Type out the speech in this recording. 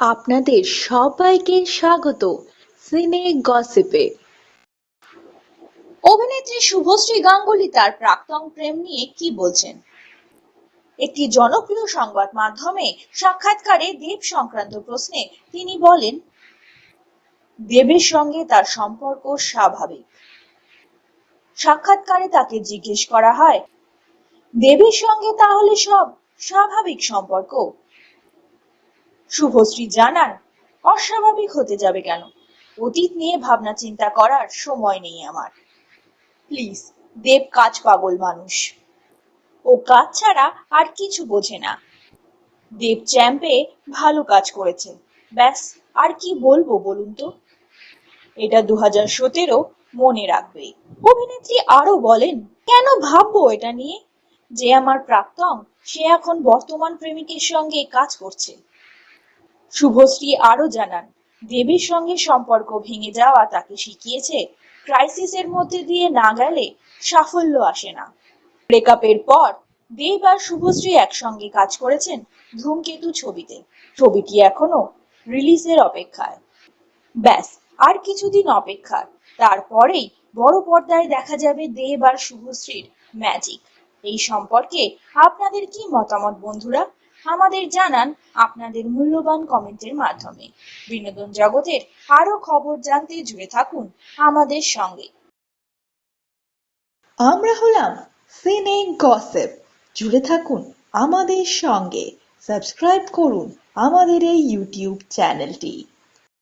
আপনাদের সবাইকে স্বাগত সিনে গসিপে। অভিনেত্রী শুভশ্রী গাঙ্গুলি তার প্রাক্তন প্রেম নিয়ে কি বলছেন? একটি জনপ্রিয় সংবাদ মাধ্যমে সাক্ষাৎকারে দেব সংক্রান্ত প্রশ্নে তিনি বলেন, দেবের সঙ্গে তার সম্পর্ক স্বাভাবিক। সাক্ষাৎকারে তাকে জিজ্ঞেস করা হয়, দেবের সঙ্গে তাহলে সব স্বাভাবিক সম্পর্ক? শুভশ্রী জানান, অস্বাভাবিক হতে যাবে কেন? অতীত নিয়ে ভাবনা চিন্তা করার সময় নেই আমার। প্লিজ, দেব কাজ পাগল মানুষ। ও কাজ ছাড়া আর কিছু বোঝে না। দেব চ্যাম্পে ভালো কাজ করেছে। ব্যাস, আর কি বলব বলুন তো? এটা দু হাজার সতেরো মনে রাখবে। অভিনেত্রী আরও বলেন, কেন ভাববো এটা নিয়ে? যে আমার প্রাক্তন, সে এখন বর্তমান প্রেমিকের সঙ্গে কাজ করছে। শুভশ্রী আরও জানান, দেবীর সঙ্গে সম্পর্ক ভেঙে যাওয়া তাকে শিখিয়েছে ক্রাইসিসের মধ্যে দিয়ে না গেলে সাফল্য আসে না। ব্রেকআপের পর দেব আর শুভশ্রী একসঙ্গে কাজ করেছেন ধূমকেতু ছবিতে। ছবিটি এখনও রিলিজের অপেক্ষায়। ব্যাস, আর কিছুদিন অপেক্ষা তারপরেই বড় পর্দায় দেখা যাবে দেব আর শুভশ্রীর ম্যাজিক এই সম্পর্কে আপনাদের কি মতামত বন্ধুরা? আমাদের জানান আপনাদের মূল্যবান কমেন্টের মাধ্যমে। বিনোদন জগতের আরও খবর জানতে জুড়ে থাকুন আমাদের সঙ্গে। আমরা হলাম সিনে গসেপ জুড়ে থাকুন আমাদের সঙ্গে। সাবস্ক্রাইব করুন আমাদের এই ইউটিউব চ্যানেলটি